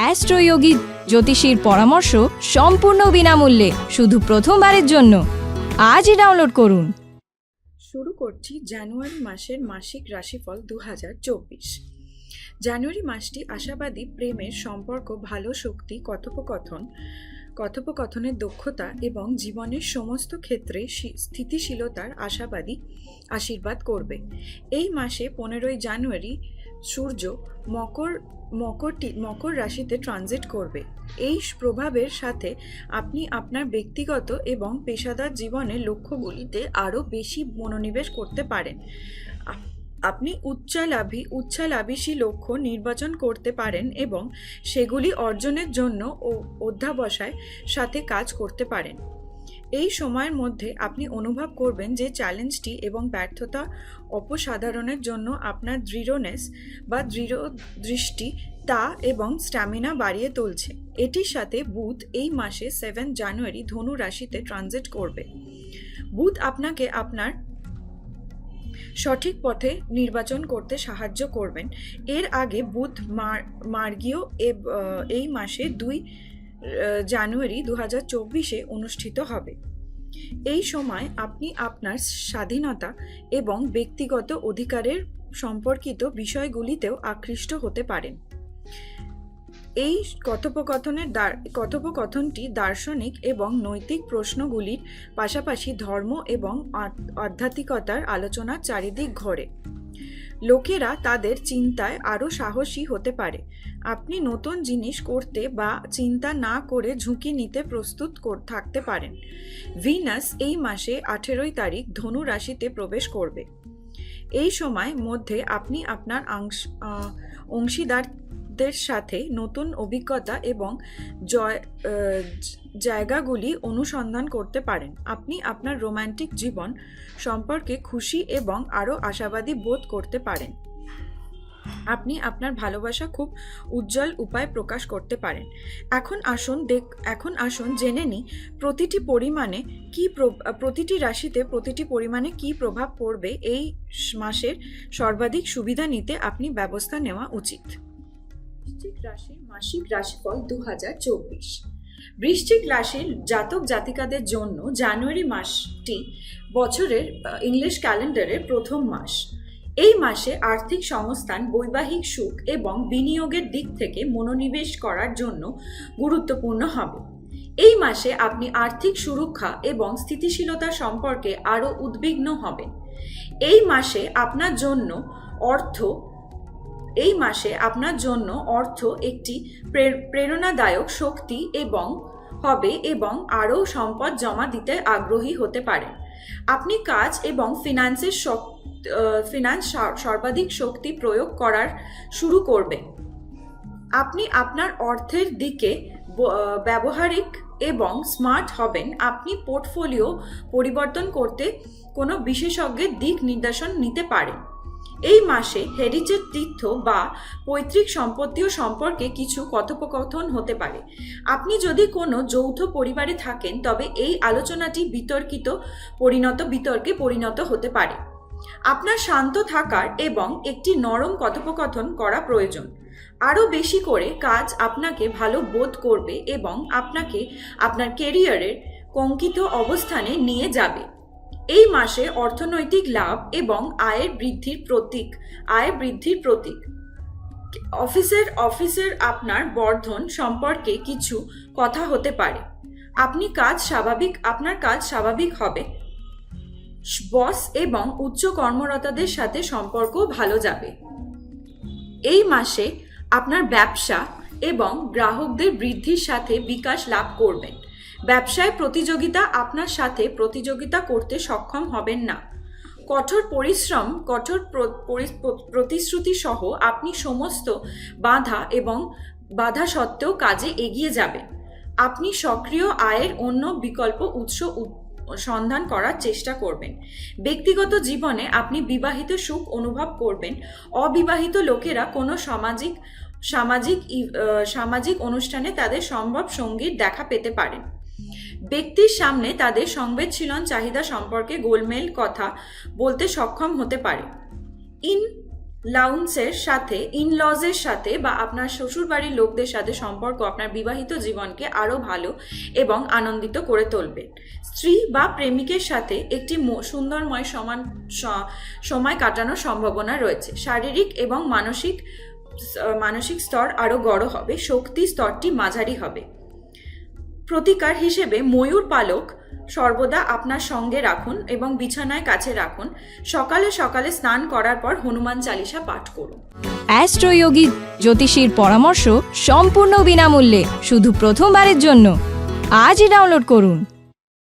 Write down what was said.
অ্যাস্ট্রোয়োগী জ্যোতিষীর পরামর্শ সম্পূর্ণ বিনামূল্যে, শুধু প্রথমবারের জন্য। আজই ডাউনলোড করুন। শুরু করছি জানুয়ারি মাসের মাসিক রাশিফল দু হাজার চব্বিশ। জানুয়ারি মাসটি আশাবাদী, প্রেমের সম্পর্ক, ভালো শক্তি, কথোপকথন, কথোপকথনের দক্ষতা এবং জীবনের সমস্ত ক্ষেত্রে স্থিতিশীলতার আশাবাদী আশীর্বাদ করবে। এই মাসে পনেরোই জানুয়ারি সূর্য মকর, মকরটি, মকর রাশিতে ট্রানজিট করবে। এই প্রভাবের সাথে আপনি আপনার ব্যক্তিগত এবং পেশাদার জীবনের লক্ষ্যগুলিতে আরও বেশি মনোনিবেশ করতে পারেন। আপ- আপনি উচ্চালাভী উচ্চালাভিসী লক্ষ্য নির্বাচন করতে পারেন এবং সেগুলি অর্জনের জন্য ও অধ্যাবসায় সাথে কাজ করতে পারেন। এই সময়ের মধ্যে আপনি অনুভব করবেন যে চ্যালেঞ্জটি এবং ব্যর্থতা অপসাধারণের জন্য আপনার দৃঢ়নেস বা দৃঢ় দৃষ্টি, তা এবং স্ট্যামিনা বাড়িয়ে তুলছে। এটির সাথে বুধ এই মাসে সেভেন জানুয়ারি ধনু রাশিতে ট্রানজিট করবে। বুধ আপনাকে আপনার সঠিক পথে নির্বাচন করতে সাহায্য করবেন। এর আগে বুধ মার, মার্গীয় এই মাসে দুই জানুয়ারি দু হাজার চব্বিশে অনুষ্ঠিত হবে। এই সময় আপনি আপনার স্বাধীনতা এবং ব্যক্তিগত অধিকারের সম্পর্কিত বিষয়গুলিতেও আকৃষ্ট হতে পারেন। এই কথোপকথনের কথোপকথনটি দার্শনিক এবং নৈতিক প্রশ্নগুলির পাশাপাশি ধর্ম এবং আধ- আধ্যাত্মিকতার আলোচনার চারিদিক ঘোরে। লোকেরা তাদের চিন্তায় আরও সাহসী হতে পারে। আপনি নতুন জিনিস করতে বা চিন্তা না করে ঝুঁকি নিতে প্রস্তুত থাকতে পারেন। ভিনাস এই মাসে আঠেরোই তারিখ ধনু রাশিতে প্রবেশ করবে। এই সময় মধ্যে আপনি আপনার আংশ অংশীদারদের সাথে নতুন অভিজ্ঞতা এবং জয় জায়গাগুলি অনুসন্ধান করতে পারেন। আপনি আপনার রোমান্টিক জীবন সম্পর্কে খুশি এবং আরও আশাবাদী বোধ করতে পারেন। আপনি আপনার ভালোবাসা খুব উজ্জ্বল উপায় প্রকাশ করতে পারেন। এখন আসুন দেখ, এখন আসুন জেনে নিই প্রতিটি পরিমাণে কি প্র- প্রতিটি রাশিতে প্রতিটি পরিমাণে কি প্রভাব পড়বে এই মাসের সর্বাধিক সুবিধা নিতে আপনি ব্যবস্থা নেওয়া উচিত। বৃশ্চিক রাশির মাসিক রাশিফল দু হাজার চব্বিশ। বৃশ্চিক রাশির জাতক জাতিকাদের জন্য জানুয়ারি মাসটি বছরের ইংলিশ ক্যালেন্ডারের প্রথম মাস। এই মাসে আর্থিক সংস্থান, বৈবাহিক সুখ এবং বিনিয়োগের দিক থেকে মনোনিবেশ করার জন্য গুরুত্বপূর্ণ হবে। এই মাসে আপনি আর্থিক সুরক্ষা এবং স্থিতিশীলতা সম্পর্কে আরও উদ্বিগ্ন হবেন। এই মাসে আপনার জন্য অর্থ এই মাসে আপনার জন্য অর্থ একটি প্রে- প্রেরণাদায়ক শক্তি এবং হবে এবং আরও সম্পদ জমা দিতে আগ্রহী হতে পারেন আপনি কাজ এবং ফিনান্সের ফিনান্স সর্বাধিক শক্তি প্রয়োগ করার শুরু করবেন। আপনি আপনার অর্থের দিকে ব্যবহারিক এবং স্মার্ট হবেন। আপনি পোর্টফোলিও পরিবর্তন করতে কোনো বিশেষজ্ঞের দিক নির্দেশন নিতে পারেন। এই মাসে হেরিটেজ তীর্থ বা পৈতৃক সম্পত্তিও সম্পর্কে কিছু কথোপকথন হতে পারে। আপনি যদি কোনো যৌথ পরিবারে থাকেন, তবে এই আলোচনাটি বিতর্কিত, পরিণত বিতর্কে পরিণত হতে পারে। আপনার শান্ত থাকার এবং একটি নরম কথোপকথন করা প্রয়োজন। আরও বেশি করে কাজ আপনাকে ভালো বোধ করবে এবং আপনাকে আপনার কেরিয়ারের কঙ্কিত অবস্থানে নিয়ে যাবে। এই মাসে অর্থনৈতিক লাভ এবং আয়ের বৃদ্ধির প্রতীক, আয় বৃদ্ধির প্রতীক। অফিসের অফিসের আপনার বর্ধন সম্পর্কে কিছু কথা হতে পারে। আপনি কাজ স্বাভাবিক, আপনার কাজ স্বাভাবিক হবে। বস এবং উচ্চ কর্মরতাদের সাথে সম্পর্ক ভালো যাবে। এই মাসে আপনার ব্যবসা এবং গ্রাহকদের বৃদ্ধির সাথে বিকাশ লাভ করবেন। ব্যবসায় প্রতিযোগিতা আপনার সাথে প্রতিযোগিতা করতে সক্ষম হবেন না। কঠোর পরিশ্রম, কঠোর প্র- প্রতিশ্রুতি সহ আপনি সমস্ত বাধা এবং বাধা সত্ত্বেও কাজে এগিয়ে যাবেন। আপনি সক্রিয় আয়ের অন্য বিকল্প উৎস উৎ- সন্ধান করার চেষ্টা করবেন। ব্যক্তিগত জীবনে আপনি বিবাহিত সুখ অনুভব করবেন। অবিবাহিত লোকেরা কোনো সামাজিক সামাজিক সামাজিক অনুষ্ঠানে তাদের সম্ভব সঙ্গীর দেখা পেতে পারেন। ব্যক্তির সামনে তাদের সংবেদশীলন চাহিদা সম্পর্কে গোলমেল কথা বলতে সক্ষম হতে পারে। ইন লাউন্সের সাথে ইনলজের সাথে বা আপনার শ্বশুরবাড়ির লোকদের সাথে সম্পর্ক আপনার বিবাহিত জীবনকে আরও ভালো এবং আনন্দিত করে তুলবে। স্ত্রী বা প্রেমিকের সাথে একটি সুন্দরময় সমান সময় কাটানোর সম্ভাবনা রয়েছে। শারীরিক এবং মানসিক মানসিক স্তর আরও গড় হবে, শক্তি স্তরটি মাঝারি হবে। প্রতিকার হিসেবে ময়ূর পালক সর্বদা আপনার সঙ্গে রাখুন এবং বিছানায় কাছে রাখুন। সকালে সকালে স্নান করার পর হনুমান চালিসা পাঠ করুন। অ্যাস্ট্রোয়োগী জ্যোতিষীর পরামর্শ সম্পূর্ণ বিনামূল্যে, শুধু প্রথমবারের জন্য। আজই ডাউনলোড করুন।